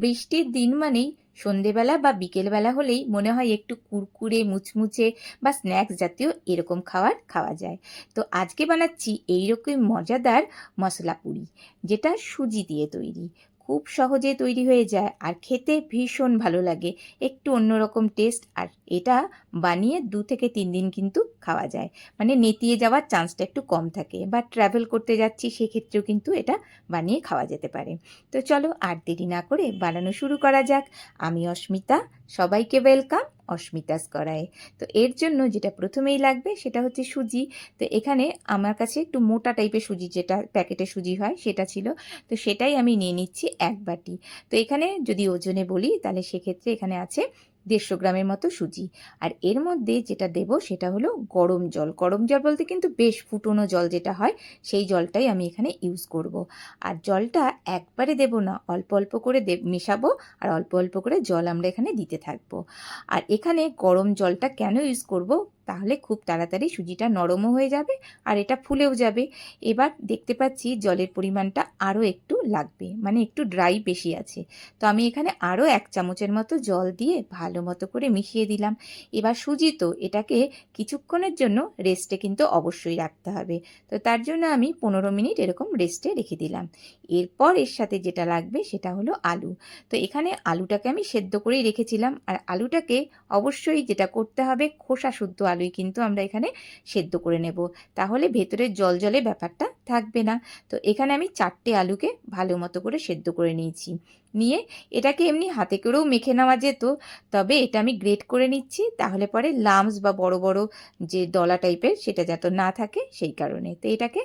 বৃষ্টির দিন মানেই সন্ধেবেলা বা বিকেলবেলা হলেই মনে হয় একটু কুরকুরে, মুচমুচে বা স্ন্যাক্স জাতীয় এরকম খাবার খাওয়া যায়। তো আজকে বানাচ্ছি এইরকম মজাদার মশলা পুরি, যেটা সুজি দিয়ে তৈরি। খুব সহজে তৈরি হয়ে যায় আর খেতে ভীষণ ভালো লাগে। একটু অন্যরকম টেস্ট আর এটা বানিয়ে দু থেকে তিন দিন কিন্তু খাওয়া যায়। মানে নেতিয়ে যাওয়ার চান্সটা একটু কম থাকে বা ট্র্যাভেল করতে যাচ্ছি সেক্ষেত্রেও কিন্তু এটা বানিয়ে খাওয়া যেতে পারে। তো চলো আর দেরি না করে বানানো শুরু করা যাক। আমি অস্মিতা সবাইকে ওয়েলকাম অস্মিতাস করায় তো এর জন্য যেটা প্রথমেই লাগবে সেটা হচ্ছে সুজি। তো এখানে আমার কাছে একটু মোটা টাইপের সুজি যেটা প্যাকেটে সুজি হয় সেটা ছিল। তো সেটাই আমি নিয়ে নিচ্ছি এক বাটি। তো এখানে যদি ওজনে বলি তাহলে সেক্ষেত্রে এখানে আছে দেড়শো গ্রামের মতো সুজি। আর এর মধ্যে যেটা দেব সেটা হলো গরম জল। গরম জল বলতে কিন্তু বেশ ফুটোনো জল যেটা হয়, সেই জলটাই আমি এখানে ইউজ করব। আর জলটা একবারে দেব না, অল্প অল্প করে দেব মেশাবো আর অল্প অল্প করে জল আমরা এখানে দিতে থাকব। আর এখানে গরম জলটা কেন ইউজ করব? তাহলে খুব তাড়াতাড়ি সুজিটা নরমও হয়ে যাবে আর এটা ফুলেও যাবে। এবার দেখতে পাচ্ছি জলের পরিমাণটা আরও একটু লাগবে মানে একটু ড্রাই বেশি আছে। তো আমি এখানে আরও এক চামচের মতো জল দিয়ে ভালো মতো করে মিশিয়ে দিলাম। এবার সুজি তো এটাকে কিছুক্ষণের জন্য রেস্টে কিন্তু অবশ্যই রাখতে হবে। তো তার জন্য আমি পনেরো মিনিট এরকম রেস্টে রেখে দিলাম। এরপর এর সাথে যেটা লাগবে সেটা হলো আলু। তো এখানে আলুটাকে আমি সেদ্ধ করেই রেখেছিলাম। আর আলুটাকে অবশ্যই যেটা করতে হবে খোসা শুদ্ধ আলুই কিন্তু আমরা এখানে সেদ্ধ করে নেব। তাহলে ভেতরে জল জলে ব্যাপারটা থাকবে না। তো এখানে আমি চারটে আলুকে ভালো মতো করে সেদ্ধ করে নিয়েছি। নিয়ে এটাকে এমনি হাতে করেও মেখে নেওয়া যেত, তবে এটা আমি গ্রেট করে নিচ্ছি। তাহলে পরে লামস বা বড় বড় যে দলা টাইপের সেটা যাতে না থাকে সেই কারণে। তো এটাকে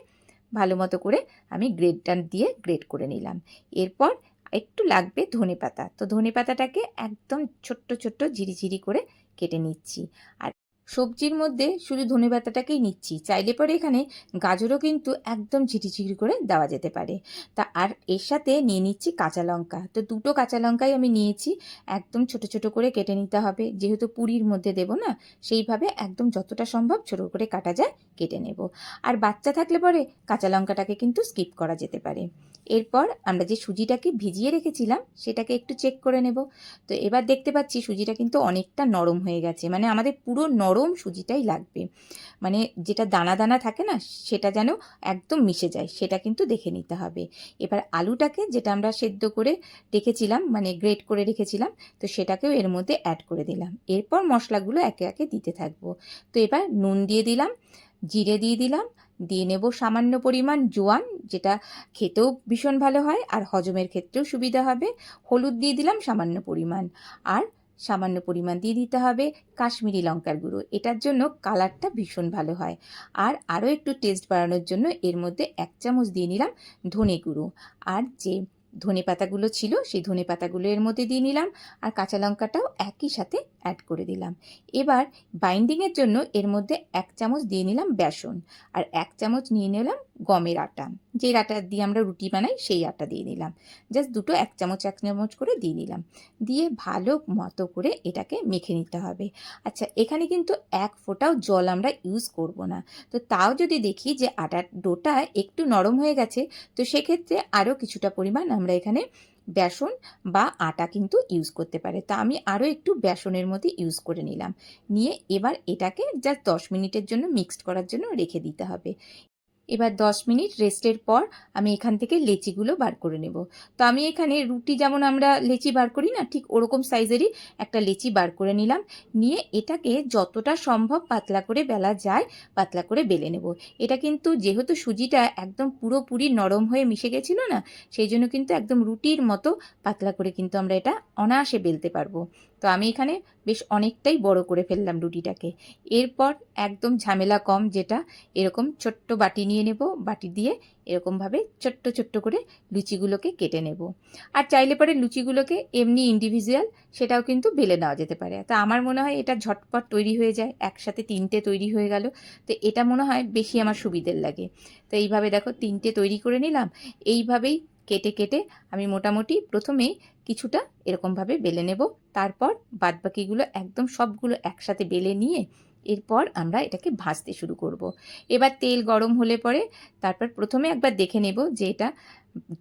ভালো মতো করে আমি গ্রেডটা দিয়ে গ্রেড করে নিলাম। এরপর একটু লাগবে ধনে পাতা তো ধনে পাতাটাকে একদম ছোট্ট ছোট্ট ঝিরিঝিরি করে কেটে নিচ্ছি। আর সবজির মধ্যে শুধু ধনে পাতাটাকেই নিচ্ছি। চাইলে পরে এখানে গাজরও কিন্তু একদম ঝিটিঝিটি করে দেওয়া যেতে পারে। তা আর এর সাথে নিয়ে নিচ্ছি কাঁচা লঙ্কা। তো দুটো কাঁচা লঙ্কাই আমি নিয়েছি। একদম ছোট ছোট করে কেটে নিতে হবে। যেহেতু পুরীর মধ্যে দেব না, সেইভাবে একদম যতটা সম্ভব ছোট করে কাটা যায়, কেটে নেব। আর বাচ্চা থাকলে পরে কাঁচা লঙ্কাটাকে কিন্তু স্কিপ করা যেতে পারে। এরপর আমরা যে সুজিটাকে ভিজিয়ে রেখেছিলাম, সেটাকে একটু চেক করে নেব। তো এবার দেখতে পাচ্ছি সুজিটা কিন্তু অনেকটা নরম হয়ে গেছে। মানে আমাদের পুরো নরম সুজিটাই লাগবে। মানে যেটা দানা দানা থাকে না, সেটা যেন একদম মিশে যায়, সেটা কিন্তু দেখে নিতে হবে। এবার আলুটাকে যেটা আমরা সেদ্ধ করে রেখেছিলাম মানে গ্রেট করে রেখেছিলাম, তো সেটাকেও এর মধ্যে অ্যাড করে দিলাম। এরপর মশলাগুলো একে একে দিতে থাকব। তো এবার নুন দিয়ে দিলাম, জিরে দিয়ে দিলাম, দিয়ে নেব সামান্য পরিমাণ জোয়ান, যেটা খেতেও ভীষণ ভালো হয়, আর হজমের ক্ষেত্রেও সুবিধা হবে। হলুদ দিয়ে দিলাম সামান্য পরিমাণ। আর সামান্য পরিমাণ দিয়ে দিতে হবে কাশ্মীরি লঙ্কার গুঁড়ো। এটার জন্য কালারটা ভীষণ ভালো হয়। আর আরও একটু টেস্ট বাড়ানোর জন্য এর মধ্যে এক চামচ দিয়ে নিলাম ধনে গুঁড়ো। আর যে ধনে পাতাগুলো ছিল, সেই ধনে পাতাগুলো এর মধ্যে দিয়ে নিলাম আর কাঁচা লঙ্কাটাও একই সাথে অ্যাড করে দিলাম। এবার বাইন্ডিংয়ের জন্য এর মধ্যে এক চামচ দিয়ে নিলাম বেসন আর এক চামচ নিয়ে নিলাম গমের আটা। যে আটা দিয়ে আমরা রুটি বানাই, সেই আটা দিয়ে নিলাম। জাস্ট দুটো এক চামচ এক চামচ করে দিয়ে নিলাম। দিয়ে ভালো মতো করে এটাকে মেখে নিতে হবে। আচ্ছা এখানে কিন্তু এক ফোঁটাও জল আমরা ইউজ করব না। তো তাও যদি দেখি যে আটার ডোটা একটু নরম হয়ে গেছে, তো সেক্ষেত্রে আরও কিছুটা পরিমাণ আমরা এখানে বেসন বা আটা কিন্তু ইউজ করতে পারে। তা আমি আরও একটু বেসনের মধ্যে ইউজ করে নিলাম। নিয়ে এবার এটাকে জাস্ট দশ মিনিটের জন্য মিক্সড করার জন্য রেখে দিতে হবে। এবার দশ মিনিট রেস্টের পর আমি এখান থেকে লেচিগুলো বার করে নেব। তো আমি এখানে রুটি যেমন আমরা লেচি বার করি না, ঠিক ওরকম সাইজেরই একটা লেচি বার করে নিলাম। নিয়ে এটাকে যতটা সম্ভব পাতলা করে বেলা যায়, পাতলা করে বেলে নেব। এটা কিন্তু যেহেতু সুজিটা একদম পুরোপুরি নরম হয়ে মিশে গেছিল না, সেই জন্য কিন্তু একদম রুটির মতো পাতলা করে কিন্তু আমরা এটা অনায়াসে বেলতে পারব। তো আমি এখানে বেশ অনেকটাই বড় করে ফেললাম রুটিটাকে। এরপর একদম ঝামেলা কম যেটা, এরকম ছোট্ট বাটি নিয়ে নেব, বাটি দিয়ে এরকমভাবে ছোট্ট ছোট্ট করে লুচিগুলোকে কেটে নেব। আর চাইলে পরে লুচিগুলোকে এমনি ইন্ডিভিজুয়াল সেটাও কিন্তু বেলে নেওয়া যেতে পারে। তা আমার মনে হয় এটা ঝটপট তৈরি হয়ে যায়, একসাথে তিনটে তৈরি হয়ে গেল। তো এটা মনে হয় বেশি আমার সুবিধের লাগে। তো এইভাবে দেখো তিনটে তৈরি করে নিলাম। এইভাবেই কেটে কেটে আমি মোটামুটি প্রথমে কিছুটা এরকমভাবে বেলে নেব। তারপর বাদবাকিগুলো একদম সবগুলো একসাথে বেলে নিয়ে এরপর আমরা এটাকে ভাজতে শুরু করব। এবার তেল গরম হলে পরে তারপর প্রথমে একবার দেখে নেব যে এটা,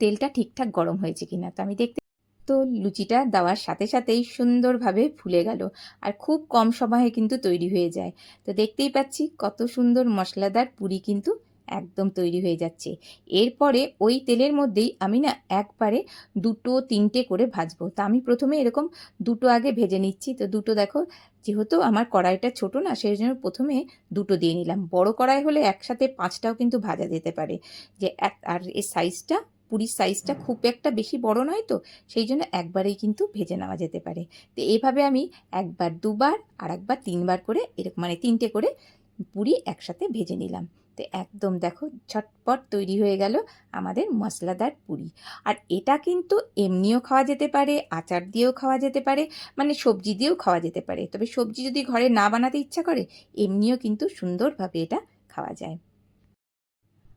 তেলটা ঠিকঠাক গরম হয়েছে কিনা তো আমি দেখতে, তো লুচিটা দেওয়ার সাথে সাথেই সুন্দরভাবে ফুলে গেল আর খুব কম সময়ে কিন্তু তৈরি হয়ে যায় তো দেখতেই পাচ্ছি কত সুন্দর মশলাদার পুরি কিন্তু একদম তৈরি হয়ে যাচ্ছে। এরপরে ওই তেলের মধ্যেই আমি না একবারে দুটো, তিনটে করে ভাজবো। তা আমি প্রথমে এরকম দুটো আগে ভেজে নিচ্ছি। তো দুটো দেখো, যেহেতু আমার কড়াইটা ছোট না, সেই জন্য প্রথমে দুটো দিয়ে নিলাম। বড় কড়াই হলে একসাথে পাঁচটাও কিন্তু ভাজা যেতে পারে। যে আর এর সাইজটা পুরীর সাইজটা খুব একটা বেশি বড় নয় তো, সেই জন্য একবারেই কিন্তু ভেজে নেওয়া যেতে পারে। তো এভাবে আমি একবার, দুবার আর একবার, তিনবার করে এরকম মানে তিনটে করে পুরি একসাথে ভেজে নিলাম। তো একদম দেখো ঝটপট তৈরি হয়ে গেল আমাদের মশলাদার পুরি। আর এটা কিন্তু এমনিও খাওয়া যেতে পারে, আচার দিয়েও খাওয়া যেতে পারে মানে সবজি দিয়েও খাওয়া যেতে পারে। তবে সবজি যদি ঘরে না বানাতে ইচ্ছা করে, এমনিও কিন্তু সুন্দরভাবে এটা খাওয়া যায়।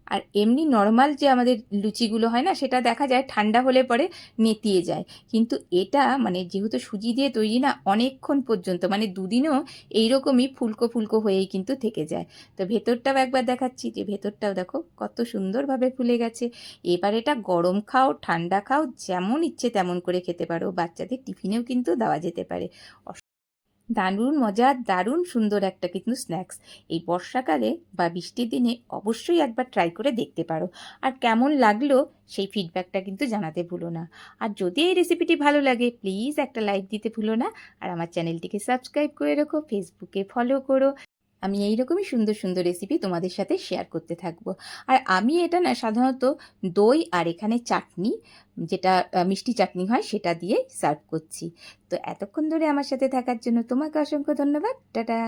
আর এমনি নর্মাল যে আমাদের লুচিগুলো হয় না, সেটা দেখা যায় ঠান্ডা হলে পরে নেতিয়ে যায়। কিন্তু এটা মানে যেহেতু সুজি দিয়ে তৈরি না, অনেকক্ষণ পর্যন্ত মানে দুদিনও এইরকমই ফুলকো ফুলকো হয়েই কিন্তু থেকে যায়। তো ভেতরটাও একবার দেখাচ্ছি, যে ভেতরটাও দেখো কত সুন্দরভাবে ফুলে গেছে। এবার এটা গরম খাও, ঠান্ডা খাও, যেমন ইচ্ছে তেমন করে খেতে পারো। বাচ্চাদের টিফিনেও কিন্তু দেওয়া যেতে পারে। দারুণ, মজার, দারুণ, সুন্দর একটা কিন্তু স্ন্যাক্স এই বর্ষাকালে বা বৃষ্টির দিনে অবশ্যই একবার ট্রাই করে দেখতে পারো। আর কেমন লাগল সেই ফিডব্যাকটা কিন্তু জানাতে ভুলো না। আর যদি এই রেসিপিটি ভালো লাগে প্লিজ একটা লাইক দিতে ভুলো না। আর আমার চ্যানেলটিকে সাবস্ক্রাইব করে রেখো ফেসবুকে ফলো করো। আমি এইরকমই সুন্দর সুন্দর রেসিপি তোমাদের সাথে শেয়ার করতে থাকব। আর আমি এটা না সাধারণত দই আর এখানে চাটনি, যেটা মিষ্টি চাটনি হয় সেটা দিয়ে সার্ভ করছি। তো এতক্ষণ ধরে আমার সাথে থাকার জন্য তোমাকে অসংখ্য ধন্যবাদ। টাটা!